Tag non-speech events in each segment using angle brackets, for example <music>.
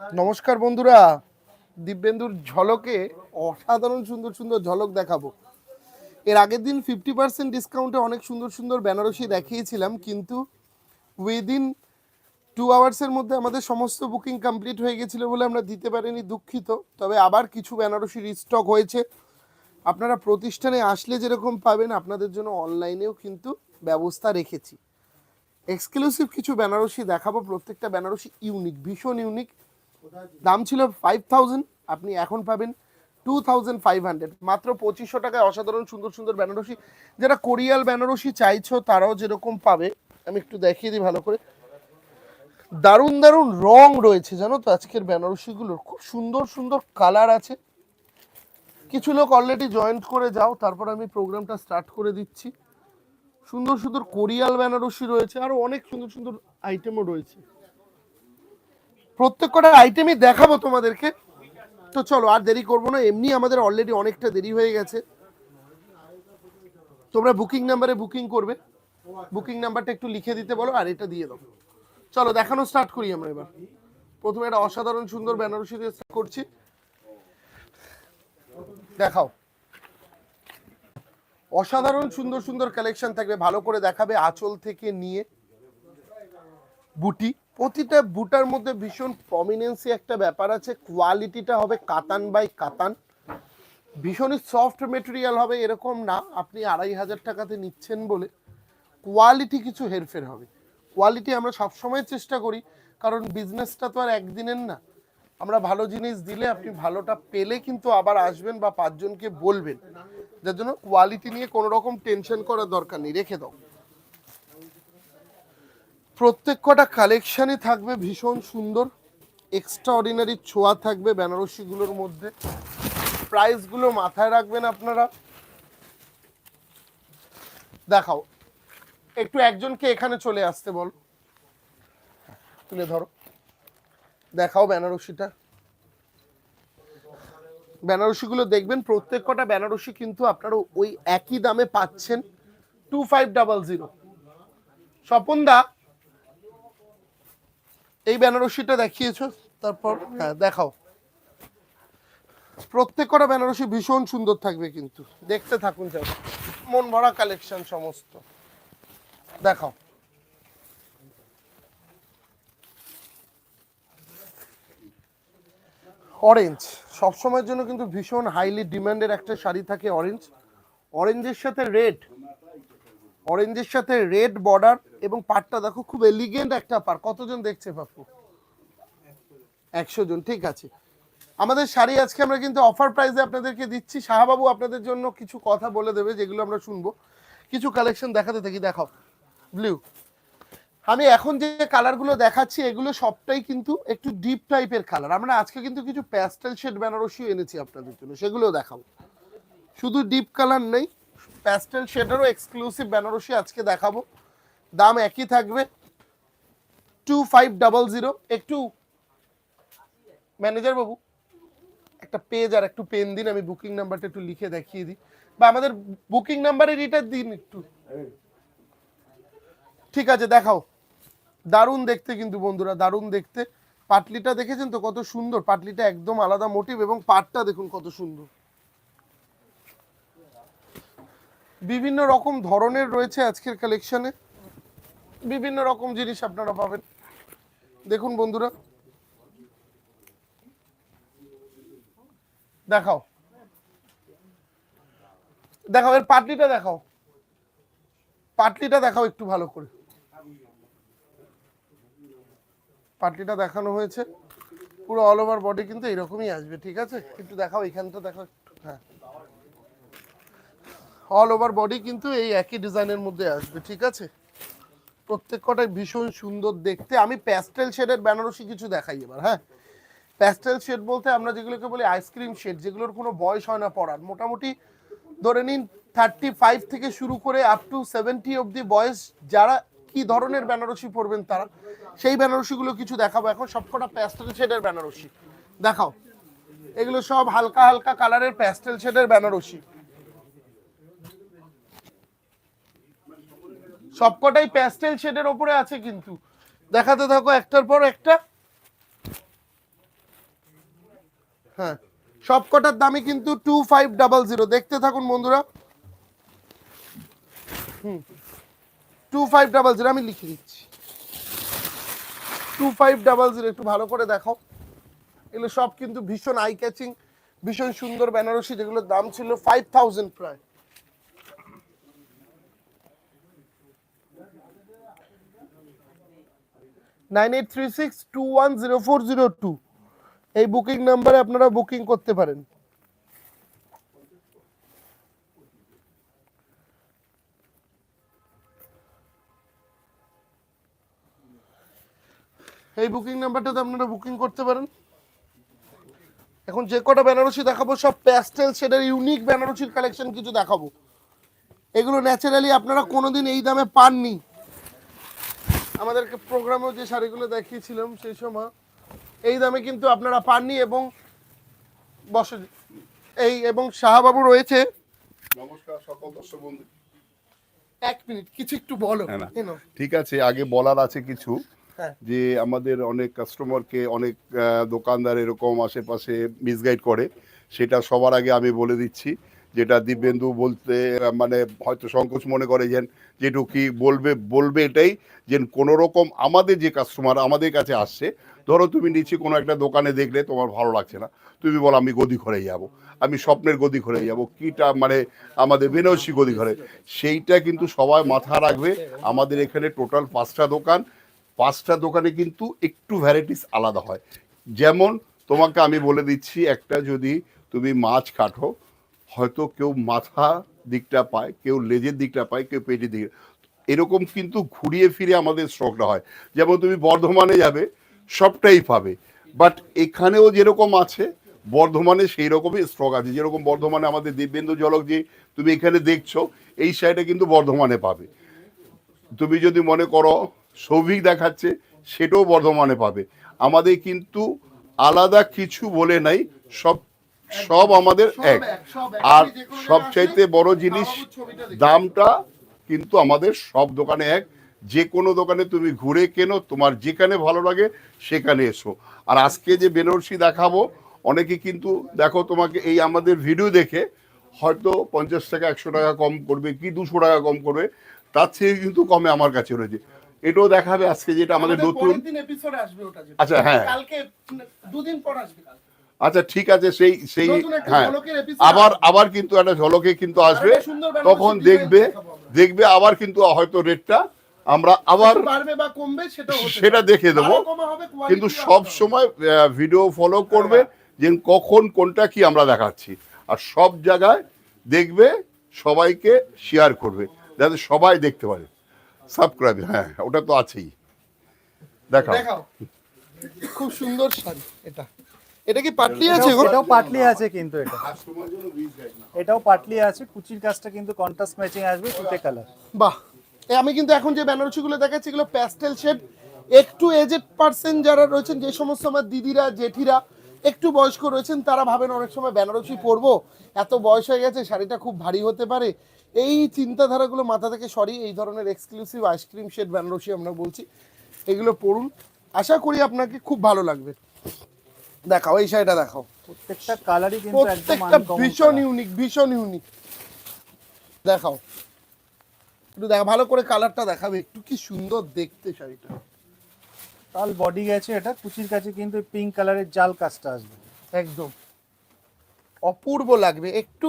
নমস্কার বন্ধুরা, দিব্যেন্দুর ঝলকে অসাধারণ সুন্দর সুন্দর ঝলক দেখাবো। এর আগের দিন ফিফটি পার্সেন্ট ডিসকাউন্টে অনেক সুন্দর সুন্দর বেনারসি দেখিয়েছিলাম, কিন্তু উইদিন টু আওয়ার্সের মধ্যে আমাদের সমস্ত বুকিং কমপ্লিট হয়ে গেছিল বলে আমরা দিতে পারিনি, দুঃখিত। তবে আবার কিছু বেনারসি রিস্টক হয়েছে। আপনারা প্রতিষ্ঠানে আসলে যেরকম পাবেন, আপনাদের জন্য অনলাইনেও কিন্তু ব্যবস্থা রেখেছি। এক্সক্লুসিভ কিছু বেনারসি দেখাবো, প্রত্যেকটা বেনারসি ইউনিক ভীষণ ইউনিক দাম ছিল ফাইভ থাউজেন্ড আপনি এখন পাবেন টু থাউজেন্ড ফাইভ হান্ড্রেড মাত্র পঁচিশশো টাকায় অসাধারণ সুন্দর সুন্দর বেনারসি। যারা কোরিয়াল বেনারসি চাইছো, তারাও যেরকম পাবে, আমি একটু দেখিয়ে দিই ভালো করে। দারুণ দারুণ রং রয়েছে, জানো তো আজকের বেনারসিগুলোর। খুব সুন্দর সুন্দর কালার আছে। কিছু লোক অলরেডি জয়েন্ট করে যাও, তারপর আমি প্রোগ্রামটা স্টার্ট করে দিচ্ছি। সুন্দর সুন্দর কোরিয়াল বেনারসি রয়েছে, আরও অনেক সুন্দর সুন্দর আইটেমও রয়েছে। প্রত্যেক কটা আইটেমই দেখাবো তোমাদেরকে। তো চলো, আর দেরি করব না। এমনি আমাদের অলরেডি অনেকটা দেরি হয়ে গেছে। তোমরা বুকিং নাম্বারে বুকিং করবে। বুকিং নাম্বারটা একটু লিখে দিতে বলো, আর এটা দিয়ে দাও। চলো, দেখানো স্টার্ট করি আমরা এবার। প্রথমে একটা অসাধারণ সুন্দর বেনারসি করছি। দেখাও। অসাধারণ সুন্দর সুন্দর কালেকশন থাকবে। ভালো করে দেখাবে আঁচল থেকে নিয়ে। বুটি? প্রতিটা বুটার মধ্যে ভীষণ প্রমিনেন্সি একটা ব্যাপার আছে। কোয়ালিটিটা হবে কাতান বাই কাতান। ভীষণই সফট মেটেরিয়াল হবে, এরকম না। আপনি আড়াই হাজার টাকাতে নিচ্ছেন বলে কোয়ালিটি কিছু হেরফের হবে। কোয়ালিটি আমরা সবসময় চেষ্টা করি, কারণ বিজনেসটা তো আর একদিনের না। আমরা ভালো জিনিস দিলে আপনি ভালোটা পেলে কিন্তু আবার আসবেন বা পাঁচজনকে বলবেন। যার জন্য কোয়ালিটি নিয়ে কোনো রকম টেনশন করার দরকার নেই। রেখে দাও। প্রত্যেক কটা কালেকশনই থাকবে ভীষণ সুন্দর এক্সট্রা অর্ডিনারি ছোঁয়া থাকবে বেনারসিগুলোর মধ্যে। প্রাইসগুলো মাথায় রাখবেন আপনারা। দেখাও, একটু একজনকে এখানে চলে আসতে বল। তুলে ধরো। দেখাও বেনারসিটা। বেনারসিগুলো দেখবেন প্রত্যেক কটা বেনারসি কিন্তু আপনারা ওই একই দামে পাচ্ছেন। Two five double zero Swapan da এই বেনারসিটা দেখিয়েছো? তারপর হ্যাঁ দেখাও। প্রত্যেক কটা বেনারসি ভীষণ সুন্দর থাকবে কিন্তু। দেখতে থাকুন যাও। মন ভরা কালেকশন সমস্ত। দেখাও। অরেঞ্জ সবসময়ের জন্য কিন্তু ভীষণ হাইলি ডিমান্ডের একটা শাড়ি থাকে অরেঞ্জ অরেঞ্জের সাথে রেড অরেঞ্জের সাথে রেড বর্ডার এবং পাটটা দেখো খুব এলিগেন্ট একটা পার। কতজন দেখছে পাপ্পু একশো জন, ঠিক আছে। আমাদের শাড়ি আজকে আমরা কিন্তু অফার প্রাইসে আপনাদেরকে দিচ্ছি। শাহবাবু আপনাদের জন্য কিছু কথা বলে দেবে, যেগুলো আমরা শুনব। কিছু কালেকশন দেখাতে থাকি দেখাও ব্লু আমি এখন যে কালারগুলো দেখাচ্ছি, এগুলো সবটাই কিন্তু একটু ডিপ টাইপের কালার আমরা আজকে কিন্তু কিছু প্যাস্টেল শেড বেনারসিও এনেছি আপনাদের জন্য সেগুলো দেখাবো। শুধু ডিপ কালার নেই প্যাস্টেল শেডেরও এক্সক্লুসিভ বেনারসি আজকে দেখাবো। দাম একই থাকবে। টু ফাইভ জিরো একটু ম্যানেজার বাবু, একটা পেজ আর একটু পেন দিন, আমি বুকিং নাম্বারটা একটু লিখে দেখিয়ে দিই। বা আমাদের বুকিং নাম্বারের এটা দিন একটু। ঠিক আছে, দেখাও। দারুণ দেখতে কিন্তু বন্ধুরা, দারুণ দেখতে। পাটলিটা দেখেছেন তো? কত সুন্দর। পাটলিটা একদম আলাদা মোটিভ এবং পাটটা দেখুন কত সুন্দর। বিভিন্ন রকম ধরনের রয়েছে আজকের কালেকশনে বিভিন্ন রকম জিনিস আপনারা পাবেন। দেখুন বন্ধুরা। দেখাও। দেখাও, এর পাটলিটা দেখাও। পাটলিটা দেখাও একটু ভালো করে। পাটলিটা দেখানো হয়েছে। পুরো অল ওভার বডি কিন্তু এরকমই আসবে, ঠিক আছে? একটু দেখাও, এখানটা দেখাও হ্যাঁ। অল ওভার বডি কিন্তু এই একই ডিজাইনের মধ্যে আসবে, ঠিক আছে? প্রত্যেক কটাই ভীষণ সুন্দর দেখতে। আমি প্যাস্টেল শেডের বেনারসি কিছু দেখাই এবার হ্যাঁ? প্যাস্টেল শেড বলতে আমরা যেগুলোকে বলি আইসক্রিম শেড যেগুলোর কোনো বয়স হয় না পড়ার। মোটামুটি ধরে নিন থার্টি ফাইভ থেকে শুরু করে আপ টু সেভেন্টি অবধি বয়স যারা কি ধরনের বেনারসি পরবেন তারা, সেই বেনারসিগুলো কিছু দেখাবো। এখন সবকটা প্যাস্টেল শেডের বেনারসি দেখাও। এগুলো সব হালকা হালকা কালারের প্যাস্টেল শেডের বেনারসি সবকটাই প্যাস্টেল শেডের ওপরে আছে কিন্তু। দেখাতে থাকো একটার পর একটা। হ্যাঁ সবকটার দামই কিন্তু টু ফাইভ ডাবল জিরো দেখতে থাকুন বন্ধুরা। হুম টু ফাইভ ডাবল জিরো আমি লিখে দিচ্ছি। টু ফাইভ ডাবল জিরো একটু ভালো করে দেখো এগুলো সব কিন্তু ভীষণ আই ক্যাচিং ভীষণ সুন্দর বেনারসি, যেগুলোর দাম ছিল ফাইভ থাউজেন্ড প্রায়। Nine eight three six two one zero four zero two. এই বুকিং নাম্বারে আপনারা বুকিং করতে পারেন। এই বুকিং নাম্বারটাতে আপনারা বুকিং করতে পারেন। এখন যে কটা বেনারসি দেখাবো, সব প্যাস্টেল শেডের ইউনিক বেনারসির কালেকশন কিছু দেখাবো। এগুলো ন্যাচারালি আপনারা কোনোদিন এই দামে পাননি। আমাদেরকে প্রোগ্রামেও যে শাড়িগুলো দেখিয়েছিলাম সেই সময় এই দামে কিন্তু আপনারা পাননি এবং বসে এই এবং শাহবাবু রয়েছে। নমস্কার সকল দর্শক বন্ধু। এক মিনিট কিছু একটু বলো। হ্যাঁ না। ঠিক আছে আগে বলার আছে কিছু হ্যাঁ। যে আমাদের অনেক কাস্টমারকে অনেক দোকানদার এরকম আশেপাশে মিসগাইড করে সেটা সবার আগে আমি বলে দিচ্ছি। যেটা দিব্যেন্দু বলতে মানে হয়তো সংকোচ মনে করে যেন যেটু কি বলবে বলবে এটাই যে কোনো রকম আমাদের যে কাস্টমার আমাদের কাছে আসছে, ধরো তুমি নিচে কোনো একটা দোকানে দেখলে তোমার ভালো লাগছে না, তুমি বলো আমি গদি ঘরে যাব, আমি স্বপ্নের গদি ঘরে যাব, কিটা মানে আমাদের বেনসি গদি ঘরে, সেইটা কিন্তু সবাই মাথা রাখবে, আমাদের এখানে টোটাল পাঁচটা দোকান, পাঁচটা দোকানে কিন্তু একটু ভ্যারাইটিস আলাদা হয়, যেমন তোমাকে আমি বলে দিচ্ছি একটা যদি তুমি মাছ কাটো হয়তো কেউ মাথা দিকটা পায়, কেউ লেজের দিকটা পায়, কেউ পেটের দিকে। এরকম কিন্তু ঘুরিয়ে ফিরে আমাদের স্টকটা হয়। যেমন তুমি বর্ধমানে যাবে, সবটাই পাবে। বাট এখানেও যেরকম আছে, বর্ধমানে সেই রকমই স্টক আছে। যেরকম বর্ধমানে আমাদের দিব্যেন্দু জলক যে তুমি এখানে দেখছ, এই সাইডে কিন্তু বর্ধমানে পাবে। তুমি যদি মনে করো সৌভিক দেখাচ্ছে, সেটাও বর্ধমানে পাবে। আমাদের কিন্তু আলাদা কিছু বলে নাই, সব সব আমাদের এক। আর সবচাইতে বড় জিনিস। দামটা কিন্তু আমাদের সব দোকানে এক যে কোনো দোকানে তুমি ঘুরে কেনো তোমার যেখানে ভালো লাগে সেখানে এসো আর আজকে যে বেনারসি দেখাবো অনেকে কিন্তু দেখো তোমাকে এই আমাদের ভিডিও দেখে হয়তো পঞ্চাশ টাকা একশো টাকা কম করবে কি দুশো টাকা কম করবে তার থেকে কিন্তু কমে আমার কাছে রয়েছে এটাও দেখাবে আজকে যেটা আমাদের নতুন। আচ্ছা, হ্যাঁ। কালকে দুদিন পর আসবে। আচ্ছা ঠিক আছে সেই সেই হ্যাঁ। আবার আবার কিন্তু একটা ঝলকে কিন্তু আসবে। তখন দেখবে দেখবে আবার কিন্তু হয়তো রেটটা আমরা আবার সেটা। দেখে দেবো। কিন্তু সব সময় ভিডিও ফলো করবে যে কখন কোনটা কি আমরা দেখাচ্ছি। আর সব জায়গায় দেখবে সবাইকে শেয়ার করবে যাতে সবাই দেখতে পারে। সাবস্ক্রাইব হ্যাঁ ওটা তো আছেই। দেখাও। খুব সুন্দর শাড়ি এটা। এটা কি পাটলি আছে এটাও- পাটলি আছে কিন্তু এটা। এটাও পাটলি আছে কুচির কাজটা কিন্তু কন্ট্রাস্ট ম্যাচিং আসবে তুতে কালার বাহ। আমি কিন্তু এখন যে বেনারসিগুলো দেখাচ্ছি এগুলো প্যাস্টেল শেড একটু এজেড পার্সন যারা রয়েছেন যে সমস্ত আমার দিদিরা জেঠিরা একটু বয়স্ক রয়েছেন তারা ভাবেন অনেক সময় বেনারসি পরবো। এত বয়স হয়ে গেছে শাড়িটা খুব ভারী হতে পারে। এই চিন্তাধারাগুলো মাথা থেকে সরি এই ধরনের এক্সক্লুসিভ আইসক্রিম শেড বেনারসি আমরা বলছি এগুলো পড়ুন আশা করি আপনাকে খুব ভালো লাগবে। দেখাও এই শাড়িটা দেখাও। প্রত্যেকটা কালারই কিন্তু একদম প্রত্যেকটা ভীষণ ইউনিক ভীষণ ইউনিক দেখাও। একটু দেখা ভালো করে কালারটা দেখাবে একটু কি সুন্দর দেখতে শাড়িটা। তাল বডি গেছে এটা কুচির কাছে কিন্তু পিঙ্ক কালারের জাল কাজটা আসবে। একদম। অপূর্ব লাগবে। একটু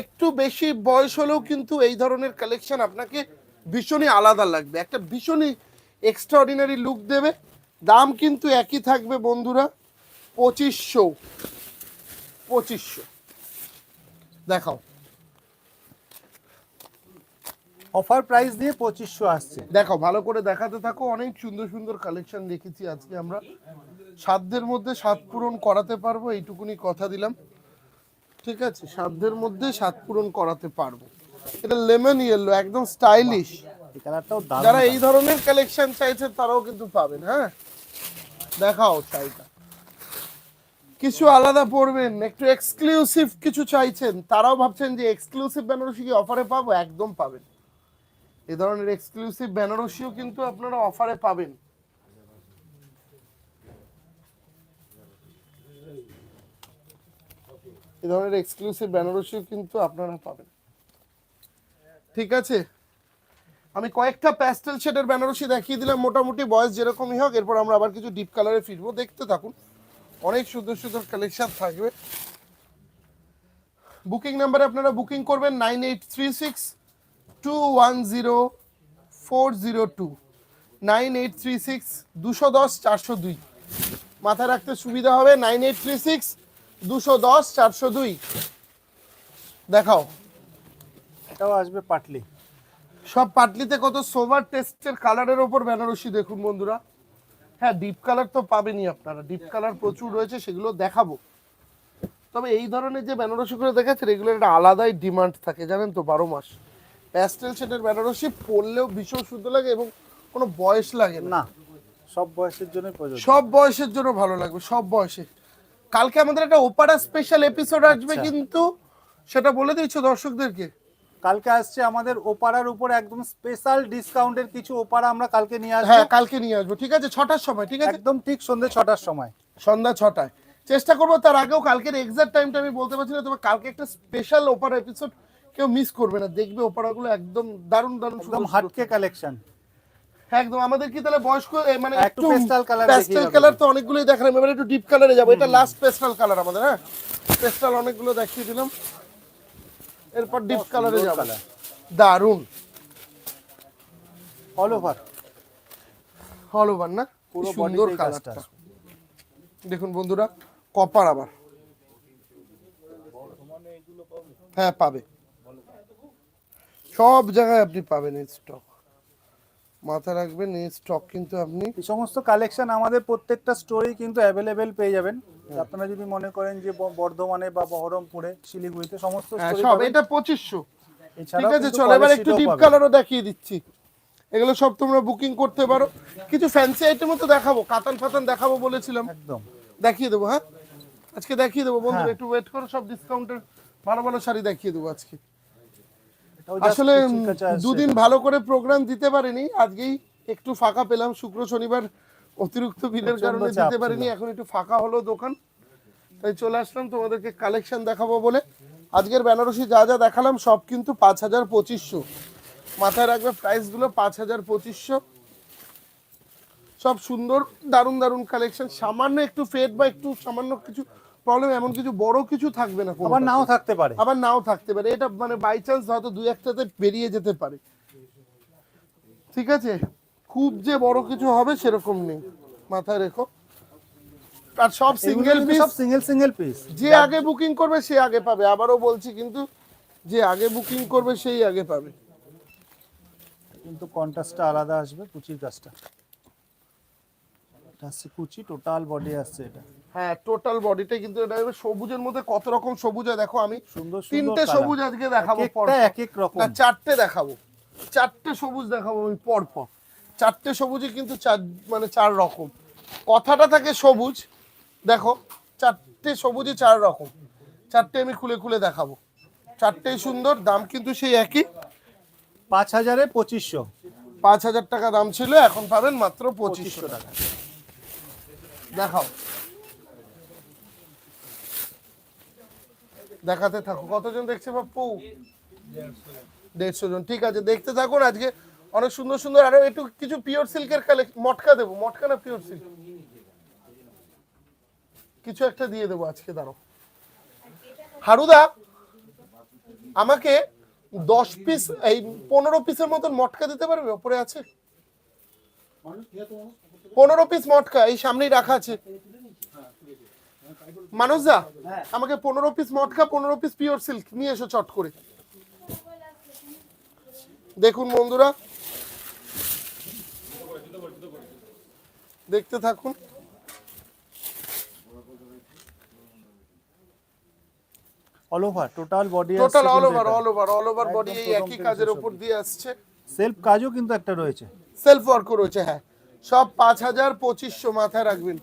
একটু বেশি বয়স হলেও কিন্তু এই ধরনের কালেকশন আপনাকে ভীষণই আলাদা লাগবে। একটা ভীষণই এক্সট্রাঅর্ডিনারি লুক দেবে। দাম কিন্তু একই থাকবে বন্ধুরা। পঁচিশশো। পঁচিশশো। দেখাও। অফার প্রাইস দিয়ে পঁচিশশো আসছে। দেখো ভালো করে দেখাতে থাকো। অনেক সুন্দর সুন্দর কালেকশন দেখেছি আজকে আমরা। সাধ্যের মধ্যে সাত পূরণ করাতে পারব এইটুকুনি কথা দিলাম। ঠিক আছে সাধ্যের মধ্যে সাত পূরণ করাতে পারব। এটা লেমন ইয়েলো একদম স্টাইলিশ যারা এই ধরনের কালেকশন চাইছেন তারাও কিন্তু পাবেন হ্যাঁ? দেখাও শাড়িটা কিছু আলাদা পড়বেন একটু এক্সক্লুসিভ কিছু চাইছেন, তারাও ভাবছেন যে এক্সক্লুসিভ বেনারসি কি অফারে পাবো? একদম পাবেন। এ ধরনের এক্সক্লুসিভ বেনারসিও কিন্তু আপনারা অফারে পাবেন। এ ধরনের এক্সক্লুসিভ বেনারসিও কিন্তু আপনারা পাবেন। ঠিক আছে? আমি কয়েকটা প্যাস্টেল শেডের বেনারসি দেখিয়ে দিলাম, মোটামুটি বয়স যেরকমই হোক, এরপর আমরা আবার কিছু ডিপ কালারে ফিরবো। দেখতে থাকুন। অনেক সুন্দর সুন্দর কালেকশন থাকবে। বুকিং নাম্বারে আপনারা বুকিং করবেন nine eight three six two one zero four zero two. Nine eight three six দুশো দশ চারশো দুই। মাথায় রাখতে সুবিধা হবে নাইন এইট থ্রি সিক্স দুশো দশ চারশো দুই। দেখাও। এটাও আসবে পাটলি। সব পাটলিতে কত সোভার টেস্টের কালারের ওপর বেনারসি দেখুন বন্ধুরা। হ্যাঁ ডিপ কালার তো পাবেনই আপনারা। ডিপ কালার প্রচুর রয়েছে সেগুলো দেখাবো। তবে এই ধরনের যে বেনারসিগুলো দেখাচ্ছেন এগুলোর একটা আলাদাই ডিমান্ড থাকে জানেন তো বারো মাস। প্যাস্টেল শেডের বেনারসি পরলেও ভীষণ সুন্দর লাগে এবং কোনো বয়স লাগে না। সব বয়সের জন্য সব বয়সের জন্য ভালো লাগবে সব বয়সে। কালকে আমাদের একটা ওপারা স্পেশাল এপিসোড আসবে আচ্ছা। কিন্তু সেটা বলে দিচ্ছ দর্শকদেরকে। কালকে আসছে আমাদের ওপারার উপর একদম স্পেশাল ডিসকাউন্টের কিছু ওপারা আমরা কালকে নিয়ে আসব। হ্যাঁ কালকে নিয়ে আসব। ঠিক আছে? ছটার সময় ঠিক আছে? একদম ঠিক সন্ধ্যে ছটার সময়। সন্ধ্যা ছটায়। চেষ্টা করব তার আগেও কালকের এক্সাক্ট টাইমটা আমি বলতে পারছি না তবে কালকে একটা স্পেশাল ওপারা এপিসোড কেউ মিস করবে না। দেখবে ওপারাগুলো একদম দারুণ দারুণ একদম হাটকে কালেকশন হ্যাঁ, একদম। আমাদের কি তাহলে বয়স্ক মানে একটু পেস্টাল দাও কালার তো অনেকগুলোই দেখালাম। এবার একটু ডিপ কালারে যাব। এটা লাস্ট পেস্টাল কালার আমাদের হ্যাঁ? পেস্টাল অনেকগুলো দেখিয়ে দিলাম। এরপর ডিপ কালারে যাব। দারুণ অল ওভার অল ওভার না? পুরো সুন্দর কালারটা দেখুন বন্ধুরা কপার আবার। হ্যাঁ পাবে। সব জায়গায় আপনি পাবেন স্টক মাথা রাখবেন এই স্টক কিন্তু আপনি এই সমস্ত কালেকশন আমাদের প্রত্যেকটা স্টোরেই কিন্তু অ্যাভেলেবেল পেয়ে যাবেন। আপনারা যদি মনে করেন যে বর্ধমানে বা বহরমপুরে শিলিগুড়িতে সমস্ত হ্যাঁ, সব এটা পঁচিশশো। ঠিক আছে চলো এবার একটু ডিপ। কালারও দেখিয়ে দিচ্ছি। এগুলো সব তোমরা বুকিং করতে পারো। কিছু ফ্যান্সি আইটেমও তো দেখাবো কাতান ফাতান দেখাবো বলেছিলাম। একদম। দেখিয়ে দেবো হ্যাঁ? আজকে দেখিয়ে দেবো বন্ধুরা হ্যাঁ। একটু ওয়েট করো সব ডিসকাউন্টের ভালো ভালো শাড়ি দেখিয়ে দেবো আজকে। আসলে দুদিন ভালো করে প্রোগ্রাম দিতে পারিনি আজকেই একটু ফাঁকা পেলাম শুক্র শনিবার অতিরিক্ত ভিড়ের কারণে দিতে পারিনি এখন একটু ফাঁকা হলো দোকান তাই চলে আসলাম তোমাদেরকে কালেকশন দেখাবো বলে। আজকের বেনারসি যা যা দেখালাম সব কিন্তু পাঁচ হাজার পঁচিশশো। মাথায় রাখবে প্রাইসগুলো পাঁচ হাজার পঁচিশশো। সব সুন্দর দারুণ দারুণ কালেকশন সামান্য একটু ফেড বা একটু সামান্য কিছু প্রবলেম এমন কিছু বড় কিছু থাকবে না আবার নাও থাকতে পারে। আবার নাও থাকতে পারে। এটা মানে বাই চান্স হয়তো দুই একটাতে বেরিয়ে যেতে পারে। ঠিক আছে? খুব যে বড় কিছু হবে সেরকম নেই। মাথায় রেখো। আর সব সিঙ্গেল পিস সব সিঙ্গেল সিঙ্গেল পিস যে আগে বুকিং করবে সে আগে পাবে। আবারও বলছি কিন্তু যে আগে বুকিং করবে সেই আগে পাবে। কিন্তু কন্ট্রাস্টটা আলাদা আসবে কুচির কাজটা। এটা কুচি টোটাল বডি এটা। হ্যাঁ টোটাল বডিটা কিন্তু এটা সবুজের মধ্যে কত রকম সবুজ দেখো আমি সুন্দর তিনটে সবুজ আজকে দেখাবো এক এক রকম। না চারটে দেখাবো। চারটে সবুজ দেখাবো আমি পর পর চারটে সবুজই কিন্তু চার মানে চার রকম। কথাটা থাকে সবুজ দেখো চারটে সবুজই চার রকম। চারটে আমি খুলে খুলে দেখাবো। চারটেই সুন্দর দাম কিন্তু সেই একই। পাঁচ হাজারে পঁচিশশো। পাঁচ হাজার টাকা দাম ছিল এখন পাবেন মাত্র পঁচিশশো টাকা। দেখাও। দেখাতে থাকো। কতজন দেখছে বাপু দেড়শো জন। ঠিক আছে, দেখতে থাকুন আজকে। অনেক সুন্দর সুন্দর আরও একটু কিছু পিওর সিল্কের কালেক্ট মটকা দেবো। মটকা না পিওর সিল্ক কিছু একটা দিয়ে দেবো আজকে দাঁড়ো হারুদা, আমাকে দশ পিস এই পনেরো পিসের মতন মটকা দিতে পারবে? ওপরে আছে? পনেরো পিস মটকা এই সামনেই রাখা আছে। মানুষদা আমাকে পনেরো পিস মটকা পনেরো পিস পিওর সিল্ক নিয়ে এসো চট করে। দেখুন বন্ধুরা। দেখতে থাকুন। All over total body total all over all over all over body এই একই কাজের উপর দিয়ে আসছে। সেলফ কাজও কিন্তু একটা রয়েছে। সেলফ ওয়ার্কও রয়েছে হ্যাঁ। সব পাঁচ হাজার পঁচিশশো মাথায় রাখবেন।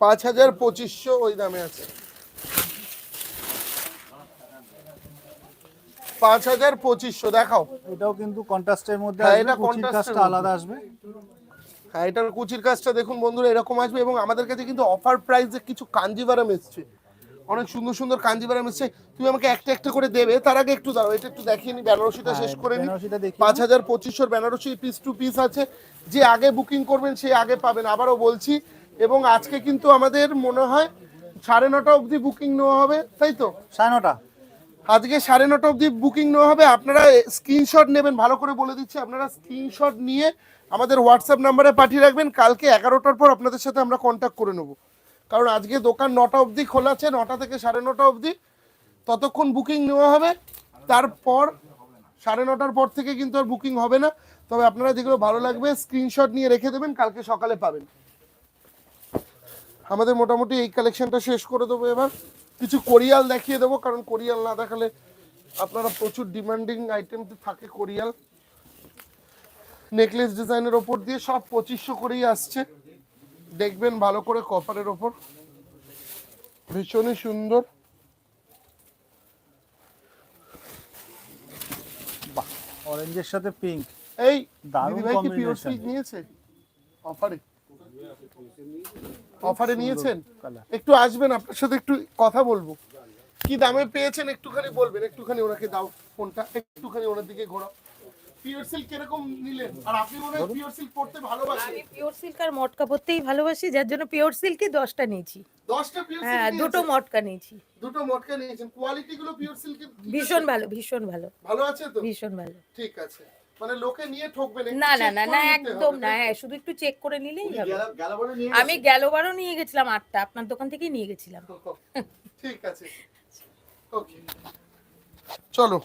পাঁচ হাজার পঁচিশশো ওই দামে আছে। পাঁচ হাজার পঁচিশশো দেখাও। এটাও কিন্তু কন্ট্রাস্টের মধ্যে হ্যাঁ, এটা মধ্যে। আলাদা আসবে। হ্যাঁ এটার কুচির কাজটা দেখুন বন্ধুরা এরকম আসবে এবং আমাদের কাছে কিন্তু অফার প্রাইসে কিছু কাঞ্জিভারাম এসছে। অনেক সুন্দর সুন্দর কাঞ্জিবারাম এসছে। তুমি আমাকে একটা একটা করে দেবে। তার আগে একটু দাও এটা একটু দেখিয়ে নি বেনারসিটা শেষ করে নি। হ্যাঁ, পাঁচ হাজার পঁচিশশোর বেনারসি পিস টু পিস আছে। যে আগে বুকিং করবেন সে আগে পাবেন আবারও বলছি। এবং আজকে কিন্তু আমাদের মনে হয় সাড়ে নটা অবধি বুকিং নেওয়া হবে তাই তো? সাড়ে নটা। আজকে সাড়ে নটা অবধি বুকিং নেওয়া হবে। আপনারা স্ক্রিনশট নেবেন ভালো করে বলে দিচ্ছি আপনারা স্ক্রিনশট নিয়ে আমাদের হোয়াটসঅ্যাপ নাম্বারে পাঠিয়ে রাখবেন। কালকে এগারোটার পর আপনাদের সাথে আমরা কন্ট্যাক্ট করে নেব। কারণ আজকে দোকান নটা অবধি খোলা আছে, নটা থেকে সাড়ে নটা অবধি। ততক্ষণ বুকিং নেওয়া হবে। তারপর সাড়ে নটার পর থেকে কিন্তু আর বুকিং হবে না। তবে আপনারা যেগুলো ভালো লাগবে স্ক্রিনশট নিয়ে রেখে দেবেন, কালকে সকালে পাবেন। আমাদের মোটামুটি এই কালেকশনটা শেষ করে দেবো এবার। কিছু কোরিয়াল দেখিয়ে দেবো, কারণ কোরিয়াল না দেখালে আপনারা প্রচুর ডিমান্ডিং আইটেম থাকে কোরিয়াল। নেকলেস ডিজাইনের ওপর দিয়ে সব পঁচিশশো করেই আসছে। দেখবেন ভালো করে কপারের ওপর। ভীষণই সুন্দর। বাহ। অরেঞ্জের সাথে পিঙ্ক এই দারুণ দিদিভাই কি পিওর। সিল্ক নিয়েছে? অফারে অফারে নিয়েছেন? একটু আসবেন আপনার সাথে একটু কথা বলব। কি দামে পেয়েছেন? একটুখানি বলবেন একটুখানি ওনাকে দাও ফোনটা একটুখানি ওনার দিকে ঘোরাও। পিওর সিল্ক কীরকম নিলেন আর আপনি মনে হয় পিওর সিল্ক পড়তে ভালোবাসেন। আমি পিওর সিল্ক আর মটকা পরতেই ভালোবাসি যার জন্য পিওর সিল্কই নিয়েছি। পিওর হ্যাঁ দুটো মটকা নিয়েছি। দুটো মটকা নিয়েছেন। কোয়ালিটি গুলো পিওর সিল্কের ভীষণ ভালো ভীষণ ভালো। ভালো আছে তো? ভীষণ ভালো। ঠিক আছে। মানে লোকে নিয়ে ঠকবেন না না না না একদম না হ্যাঁ শুধু একটু চেক করে নিলেই হবে। আমি গেলবারও নিয়ে গেছিলাম আটটা আপনার দোকান থেকেই নিয়ে গেছিলাম। <laughs> ঠিক আছে। ওকে। চলো।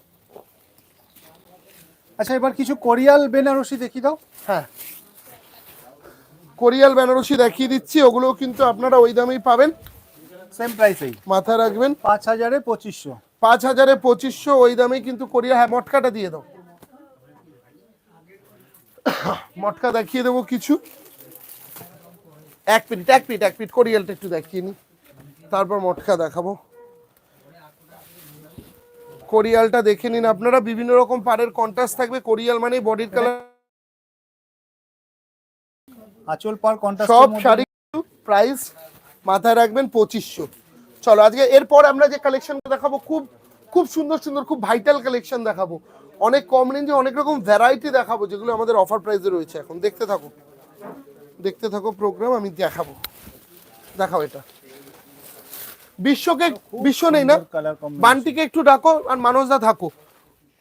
আচ্ছা এবার কিছু কোরিয়াল বেনারসি দেখি দাও। হ্যাঁ। কোরিয়াল বেনারসি দেখিয়ে দিচ্ছি ওগুলো কিন্তু আপনারা ওই দামেই পাবেন। সেম প্রাইসেই মাথায় রাখবেন। পাঁচ হাজারে পঁচিশশো। পাঁচ হাজারে পঁচিশশো ওই দামেই কিন্তু কোরিয়া হ্যাঁ মটকাটা দিয়ে দাও। মটকা দেখিয়ে দেবো কিছু। এক মিনিট এক মিনিট এক মিনিট কোরিয়ালটা একটু দেখিয়ে নি। তারপর মটকা দেখাবো। কোরিয়ালটা দেখে নিন। আপনারা বিভিন্ন রকম পাড়ের কন্ট্রাস্ট থাকবে। কোরিয়াল মানে বডির কালার আঁচল পার সব শাড়ি প্রাইস মাথায় রাখবেন পঁচিশশো। চলো আজকে এরপর আমরা যে কালেকশন দেখাবো খুব খুব সুন্দর সুন্দর খুব ভাইটাল কালেকশন দেখাবো। অনেক কম রেঞ্জে অনেক রকম ভ্যারাইটি দেখাবো যেগুলো আমাদের অফার প্রাইসে রয়েছে এখন। দেখতে থাকো। দেখতে থাকো প্রোগ্রাম আমি দেখাবো। দেখাও এটা। বিশ্বকে বিশ্ব নেই না? বান্টিকে একটু ডাকো আর মানুষদা থাকো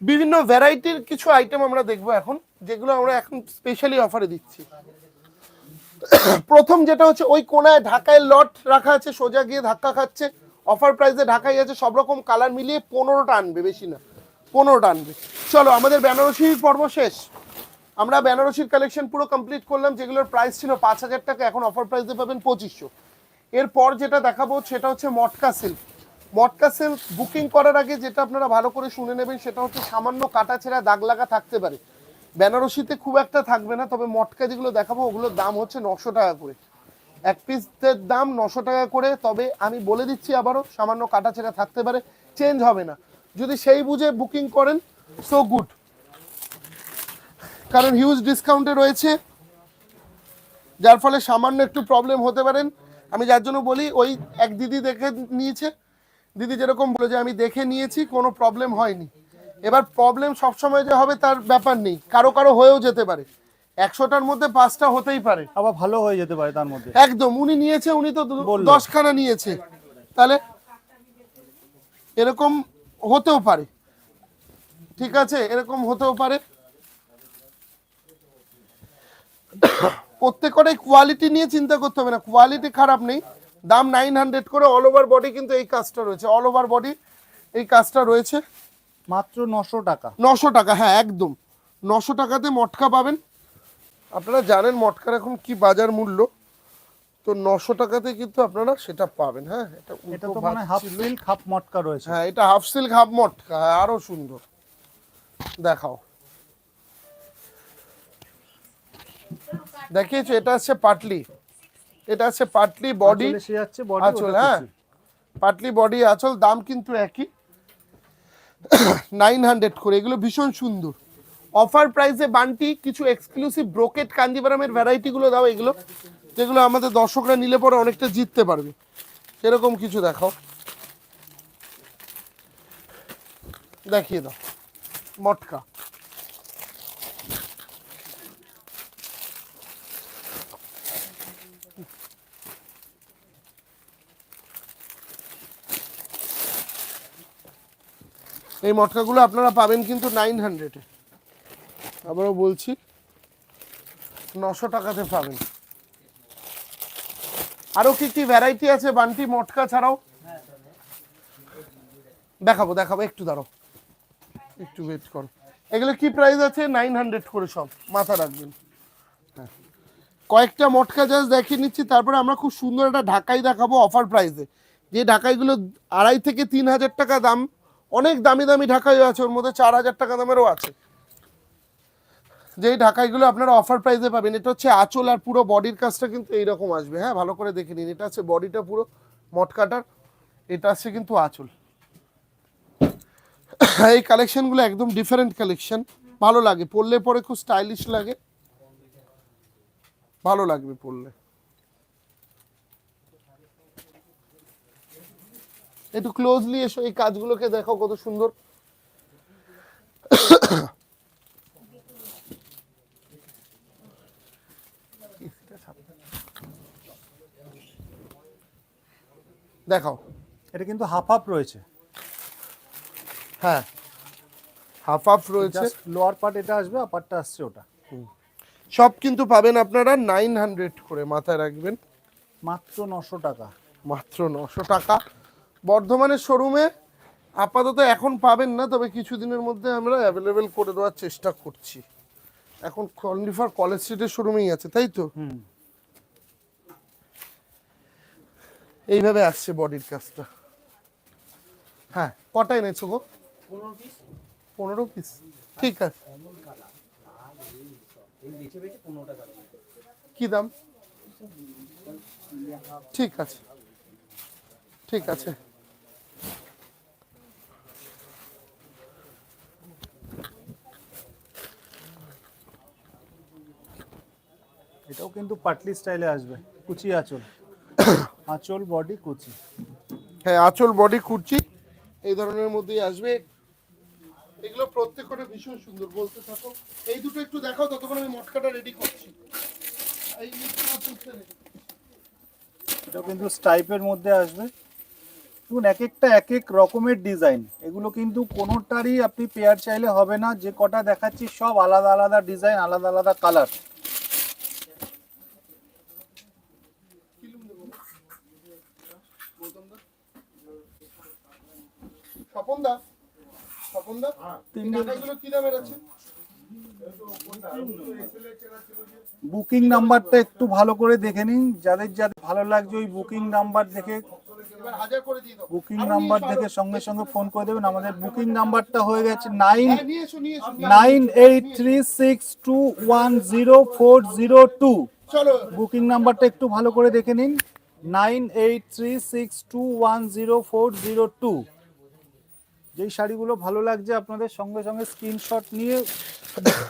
বিভিন্ন ভ্যারাইটির কিছু আইটেম আমরা দেখব এখন যেগুলো আমরা এখন স্পেশালি অফারে দিচ্ছি। প্রথম যেটা হচ্ছে ওই কোনায় ঢাকায় লট রাখা আছে সোজা গিয়ে ধাক্কা খাচ্ছে। অফার প্রাইসে ঢাকায় আছে সব রকম কালার মিলিয়ে পনেরোটা আনবে বেশি না। পনেরোটা আনবে। চলো আমাদের বেনারসির পর্ব শেষ। আমরা বেনারসির কালেকশন পুরো কমপ্লিট করলাম যেগুলোর প্রাইস ছিল পাঁচ হাজার টাকা এখন অফার প্রাইসে পাবেন পঁচিশশো। এরপর যেটা দেখাবো সেটা হচ্ছে মটকা সিল্ক। মটকা সিল্ক বুকিং করার আগে যেটা আপনারা ভালো করে শুনে নেবেন সেটা হচ্ছে সামান্য কাটা ছেঁড়া দাগ লাগা থাকতে পারে। বেনারসিতে খুব একটা থাকবে না, তবে মটকা যেগুলো দেখাবো ওগুলোর দাম হচ্ছে নশো টাকা করে। এক পিসের দাম নশো টাকা করে, তবে আমি বলে দিচ্ছি আবারও, সামান্য কাটা ছেঁড়া থাকতে পারে, চেঞ্জ হবে না। যদি সেই বুঝে বুকিং করেন সো গুড কারণ হিউজ ডিসকাউন্টে রয়েছে, যার ফলে সামান্য একটু প্রবলেম হতে পারেন। আমি যার জন্য বলি ওই এক দিদি দেখে নিয়েছে। দিদি যেরকম বলে যে আমি দেখে নিয়েছি কোনো প্রবলেম হয়নি। এবার প্রবলেম সবসময় যে হবে তার ব্যাপার নেই। কারও কারও হয়েও যেতে পারে। একশোটার মধ্যে পাঁচটা হতেই পারে। আবার ভালো হয়ে যেতে পারে তার মধ্যে। একদম। উনি নিয়েছে উনি তো দশখানা নিয়েছে। তাহলে এরকম হতেও পারে। ঠিক আছে? এরকম হতেও পারে। প্রত্যেকটাই কোয়ালিটি নিয়ে চিন্তা করতে হবে না। কোয়ালিটি খারাপ নেই। দাম নাইন হান্ড্রেড করে অল ওভার বডি কিন্তু এই কাজটা রয়েছে। অল ওভার বডি এই কাজটা রয়েছে। মাত্র নশো টাকা। নশো টাকা হ্যাঁ একদম। নশো টাকাতে মটকা পাবেন। আপনারা জানেন মটকার এখন কি বাজার মূল্য। তো নশো টাকাতে কিন্তু আপনারা সেটা পাবেন হ্যাঁ এটা এটা তো মানে হাফ। সিল্ক হাফ মটকা রয়েছে। হ্যাঁ এটা হাফ সিল্ক হাফ মটকা হ্যাঁ আরও সুন্দর। দেখাও। দেখিয়েছো এটা আছে পাটলি। এটা আছে পাটলি বডি আচল হ্যাঁ? পাটলি বডি আচল দাম কিন্তু একই। <coughs> নাইন হান্ড্রেড করে এগুলো ভীষণ সুন্দর। অফার প্রাইসে বান্টি কিছু এক্সক্লুসিভ ব্রোকেট কান্দিবারামের ভ্যারাইটিগুলো দাও এগুলো যেগুলো আমাদের দর্শকরা নিলে পরে অনেকটা জিততে পারবে। সেরকম কিছু দেখাও। দেখিয়ে দাও। মটকা। এই মটকাগুলো আপনারা পাবেন কিন্তু নাইন হান্ড্রেডে আবারও বলছি, নশো টাকাতে পাবেন। আরও কি কি ভ্যারাইটি আছে বান্টি মটকা ছাড়াও? দেখাবো দেখাবো, একটু দাঁড়াও। একটু ওয়েট করো। এগুলো কি প্রাইস আছে? নাইন হান্ড্রেড করে সব, মাথা রাখবেন। হ্যাঁ। কয়েকটা মটকা জাস্ট দেখিয়ে নিচ্ছি, তারপরে আমরা খুব সুন্দর একটা ঢাকাই দেখাবো অফার প্রাইসে যে ঢাকাইগুলো আড়াই থেকে তিন হাজার টাকা দাম অনেক দামি দামি ঢাকাই আছে, ওর মধ্যে চার হাজার টাকা দামেরও আছে। যেই ঢাকাইগুলো আপনারা অফার প্রাইসে পাবেন, এটা হচ্ছে আঁচল আর পুরো বডির কাজটা কিন্তু এইরকম আসবে। হ্যাঁ ভালো করে দেখে নিন, এটা হচ্ছে বডিটা পুরো মটকাটার এটা আছে কিন্তু আঁচল। এই কালেকশনগুলো একদম ডিফারেন্ট কালেকশন ভালো লাগে পড়লে পরে খুব স্টাইলিশ লাগে। ভালো লাগবে পরলে। একটু ক্লোজলি এসো এই কাজগুলোকে দেখো কত সুন্দর। দেখাও। এটা কিন্তু হাফ হাফ রয়েছে। হ্যাঁ। হাফ হাফ রয়েছে। লোয়ার পার্ট এটা আসবে আপারটা আসছে ওটা। সব কিন্তু পাবেন আপনারা নাইন হান্ড্রেড করে মাথায় রাখবেন। মাত্র নশো টাকা। মাত্র নশো টাকা। বর্ধমানের শোরুমে আপাতত এখন পাবেন না তবে কিছুদিনের মধ্যে আমরা অ্যাভেলেবেল করে দেওয়ার চেষ্টা করছি। এখন কন্ডিফার কলেজ স্ট্রিটের শোরুমেই আছে তাই তো? হুম। এইভাবে আসছে বডির কাজটা। হ্যাঁ কটা এনেছো গো? পনেরো পিস ঠিক আছে। কি দাম? ঠিক আছে। ঠিক আছে। এটাও কিন্তু পাটলি স্টাইলে আসবে। কুচি আঁচল। আঁচল বডি কুচি। হ্যাঁ আঁচল বডি কুর্চি এই ধরনের মধ্যেই আসবে। এগুলো প্রত্যেকটা ভীষণ সুন্দর বলতে থাকো। এই দুটো একটু দেখাও ততক্ষণ আমি মটকাটা রেডি করছি। এই। এটাও কিন্তু স্টাইপের মধ্যে আসবে। দেখুন এক একটা এক এক রকমের ডিজাইন। এগুলো কিন্তু কোনোটারই আপনি পেয়ার চাইলে হবে না। যে কটা দেখাচ্ছি সব আলাদা আলাদা ডিজাইন আলাদা আলাদা কালার। স্বপন দা স্বপন দা এই কি দামের আছে বুকিং নাম্বারটা একটু ভালো করে দেখে নিন। যাদের যাদের ভালো লাগছে ওই বুকিং নাম্বার দেখে বুকিং নাম্বার দেখে সঙ্গে সঙ্গে ফোন করে দেবেন। আমাদের বুকিং নাম্বারটা হয়ে গেছে নাইন হ্যাঁ, nine eight three six two one zero four zero two. Booking নাম্বারটা একটু ভালো করে দেখে নিন। Nine eight three six two one zero four zero two. যেই শাড়িগুলো ভালো লাগছে আপনাদের সঙ্গে সঙ্গে স্ক্রিনশট নিয়ে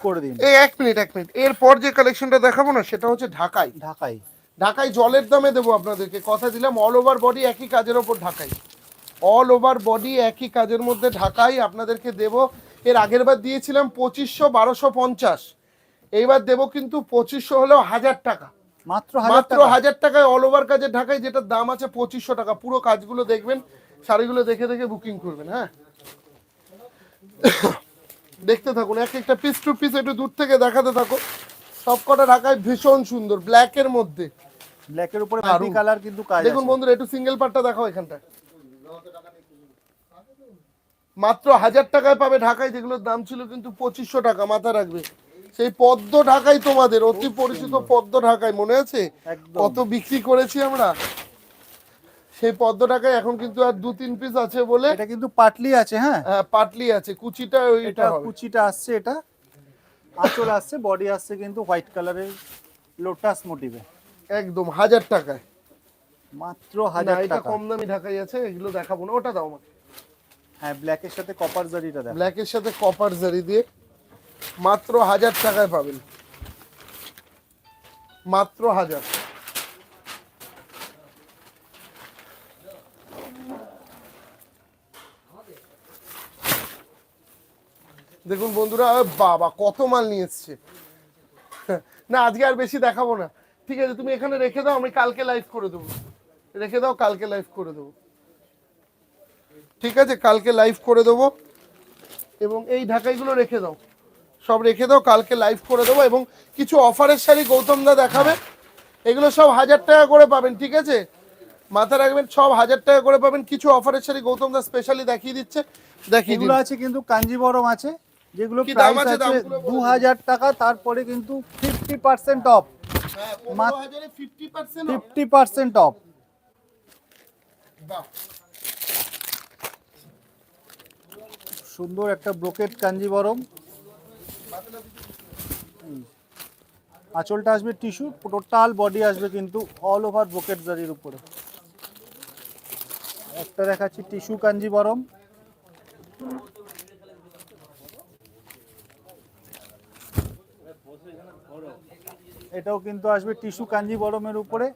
করে দিন। এই এক মিনিট এক মিনিট। এরপর যে কালেকশনটা দেখাবো না সেটা হচ্ছে ঢাকাই। ঢাকাই। ঢাকায় জলের দামে দেবো আপনাদেরকে। কথা দিলাম অল ওভার বডি একই কাজের ওপর ঢাকাই। অল ওভার বডি একই কাজের মধ্যে ঢাকাই আপনাদেরকে দেব। এর আগের বার দিয়েছিলাম পঁচিশশো বারোশো পঞ্চাশ। এইবার দেবো কিন্তু পঁচিশশো হলেও হাজার টাকা। মাত্র মাত্র হাজার টাকায় অল ওভার কাজের ঢাকায় যেটার দাম আছে পঁচিশশো টাকা। পুরো কাজগুলো দেখবেন শাড়িগুলো দেখে দেখে বুকিং করবেন হ্যাঁ? দেখতে থাকুন এক একটা পিস টু পিস একটু দূর থেকে দেখাতে থাকো সব কটা ঢাকায় ভীষণ সুন্দর ব্ল্যাক এর মধ্যে। ব্ল্যাকের উপরে দারুণ। মাটি কালার কিন্তু কাজ দেখুন বন্ধুরা একটু সিঙ্গেল পার্টটা দেখাও এখানটা মাত্র হাজার টাকায় পাবে ঢাকায় যেগুলোর দাম ছিল কিন্তু পঁচিশশো টাকা মাথা রাখবে। সেই পদ্ম ঢাকাই তোমাদের অতি পরিচিত পদ্ম ঢাকায় মনে আছে? কত বিক্রি করেছি আমরা? সেই পদ্ম ঢাকায় এখন কিন্তু আর দু তিন পিস আছে বলে এটা কিন্তু পাটলি আছে হ্যাঁ? হ্যাঁ, পাটলি আছে কুচিটা ওইটা এটা কুচিটা আসছে এটা আঁচল আসছে বডি আসছে কিন্তু হোয়াইট কালারের লোটাস মোটিভে একদম হাজার টাকায়। মাত্র হাজার এটা কম দামি ঢাকাই আছে এগুলো দেখাবো না ওটা দাও আমাকে। হ্যাঁ ব্ল্যাকের সাথে কপার জারিটা দেখ। ব্ল্যাকের সাথে কপার জারি দিয়ে মাত্র হাজার টাকায় পাবেন। মাত্র হাজার। দেখুন বন্ধুরা বাবা কত মাল নিয়ে এসছে। না আজকে আর বেশি দেখাবো না। ঠিক আছে তুমি এখানে রেখে দাও আমি কালকে লাইভ করে দেবো। রেখে দাও কালকে লাইভ করে দেবো। ঠিক আছে কালকে লাইভ করে দেবো। এবং এই ঢাকাইগুলো রেখে দাও। সব রেখে দাও কালকে লাইভ করে দেবো। এবং কিছু অফারের শাড়ি গৌতম দা দেখাবে। এগুলো সব হাজার টাকা করে পাবেন ঠিক আছে? মাথা রাখবেন সব হাজার টাকা করে পাবেন। কিছু অফারের শাড়ি গৌতম দা স্পেশালি দেখিয়ে দিচ্ছে। দেখিয়ে আছে কিন্তু কাঞ্জিবরম আছে। যেগুলো প্রাইস আছে? দু হাজার টাকা তারপরে কিন্তু fifty percent off fifty percent off সুন্দর একটা ব্রোকেট কাঞ্জিবরম। আঁচলটা আসবে টিস্যু টোটাল বডি আসবে কিন্তু অল ওভার ব্রোকেট জারির উপরে। একটা দেখাচ্ছি টিস্যু কাঞ্জিবরম। এটাও কিন্তু আসবে টিস্যু কাঞ্জিবরমের উপরে।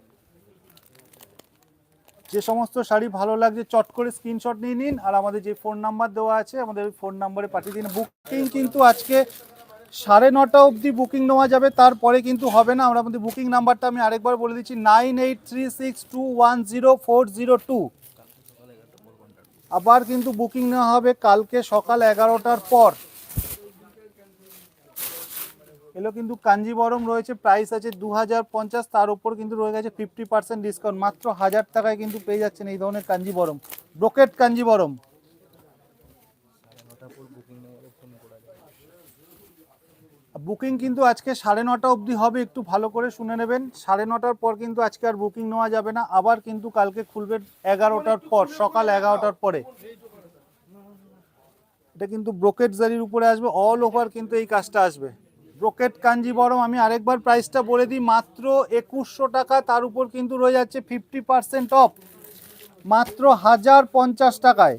যে সমস্ত শাড়ি ভালো লাগছে, চট করে স্ক্রিনশট নিয়ে নিন। আর আমাদের যে ফোন নাম্বার দেওয়া আছে, আমাদের ফোন নাম্বারে পাঠিয়ে দিন। বুকিং কিন্তু আজকে সাড়ে নটা অবধি বুকিং নেওয়া যাবে। তারপরে কিন্তু হবে না। আমরা আমাদের বুকিং নাম্বারটা আমি আরেকবার বলে দিচ্ছি, nine eight three six two one zero four zero two. আবার কিন্তু বুকিং নেওয়া হবে কালকে সকাল এগারোটার পর। এগুলো কিন্তু কাঞ্জিবরম রয়েছে প্রাইস আছে দু হাজার পঞ্চাশ, তার উপর কিন্তু রয়ে গেছে ফিফটি পার্সেন্ট ডিসকাউন্ট মাত্র হাজার টাকায় কিন্তু পেয়ে যাচ্ছেন এই ধরনের কাঞ্জিবরম। ব্রোকেট কাঞ্জিবরম। বুকিং কিন্তু আজকে সাড়ে নটা অবধি হবে, একটু ভালো করে শুনে নেবেন। সাড়ে নটার পর কিন্তু আজকে আর বুকিং নেওয়া যাবে না, আবার কিন্তু কালকে খুলবে এগারোটার পর, সকাল এগারোটার পরে। এটা কিন্তু ব্রোকেট জারির উপরে আসবে অল ওভার কিন্তু এই কাজটা আসবে। ব্রোকেট কাঞ্জিবরম আমি আরেকবার প্রাইসটা বলে দিই মাত্র একুশশো টাকা তার উপর কিন্তু রয়ে যাচ্ছে ফিফটি পার্সেন্ট অফ মাত্র হাজার পঞ্চাশ টাকায়।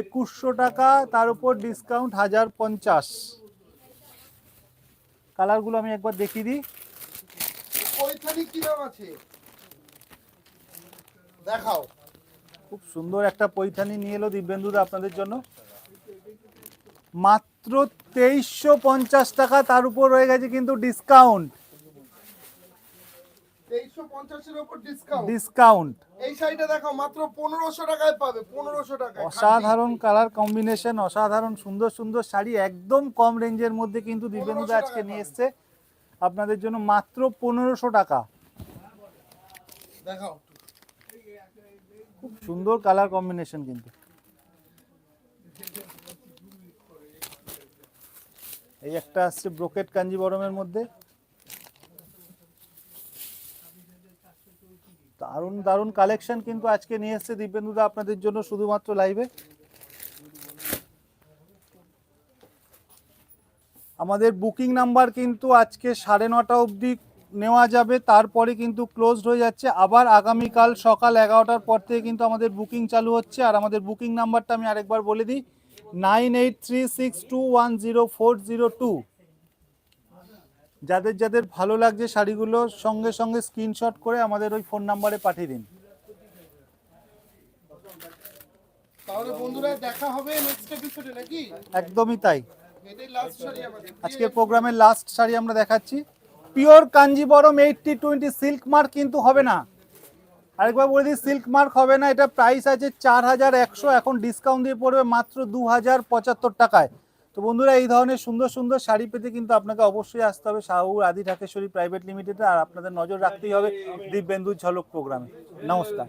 একুশশো টাকা তার উপর ডিসকাউন্ট হাজার পঞ্চাশ। কালারগুলো আমি একবার দেখিয়ে দিই। দেখাও। খুব সুন্দর একটা পৈঠানি নিয়ে এলো দিব্যেন্দুদা আপনাদের জন্য। মাত্র তেইশশো পঞ্চাশ টাকা তার উপর রয়ে গেছে কিন্তু ডিসকাউন্ট ডিসকাউন্ট অসাধারণ কালার কম্বিনেশন অসাধারণ সুন্দর সুন্দর শাড়ি একদম কম রেঞ্জের মধ্যে কিন্তু দিব্যেন্দুদা আজকে নিয়ে এসছে। আপনাদের জন্য মাত্র পনেরোশো টাকা। খুব সুন্দর কালার কম্বিনেশন কিন্তু। এই একটা আসছে ব্রোকেট কাঞ্জিবরমের মধ্যে। দারুণ দারুণ কালেকশন কিন্তু আজকে নিয়ে এসছে দিব্যেন্দুদা আপনাদের জন্য শুধুমাত্র লাইভে আমাদের বুকিং নাম্বার কিন্তু আজকে সাড়ে নটা অবধি নেওয়া যাবে, তারপরে কিন্তু ক্লোজড হয়ে যাচ্ছে। আবার আগামীকাল সকাল এগারোটার পর থেকে কিন্তু আমাদের বুকিং চালু হচ্ছে। আর আমাদের বুকিং নাম্বারটা আমি আরেকবার বলে দিই nine eight three six two one zero four zero two. যাদের যাদের ভালো লাগছে শাড়িগুলো সঙ্গে সঙ্গে স্ক্রিনশট করে আমাদের ওই ফোন নাম্বারে পাঠিয়ে দিন। তাহলে বন্ধুরা দেখা হবে নেক্সট এপিসোডে নাকি? একদমই তাই। এটাই লাস্ট শাড়ি আমাদের আজকের প্রোগ্রামের লাস্ট শাড়ি আমরা দেখাচ্ছি। Pure Kanjeevaram eighty twenty silk mark কিন্তু হবে না। আরেকবার বলে দিই সিল্ক মার্ক হবে না, এটা প্রাইস আছে চার হাজার একশো, এখন ডিসকাউন্ট দিয়ে পড়বে মাত্র দু হাজার পঁচাত্তর টাকায়। তো বন্ধুরা, এই ধরনের সুন্দর সুন্দর শাড়ি পেতে কিন্তু আপনাকে অবশ্যই আসতে হবে শাহুর আদি ঢাকেশ্বরী প্রাইভেট লিমিটেডে আর আপনাদের নজর রাখতেই হবে দিব্যেন্দু ঝলক প্রোগ্রামে নমস্কার।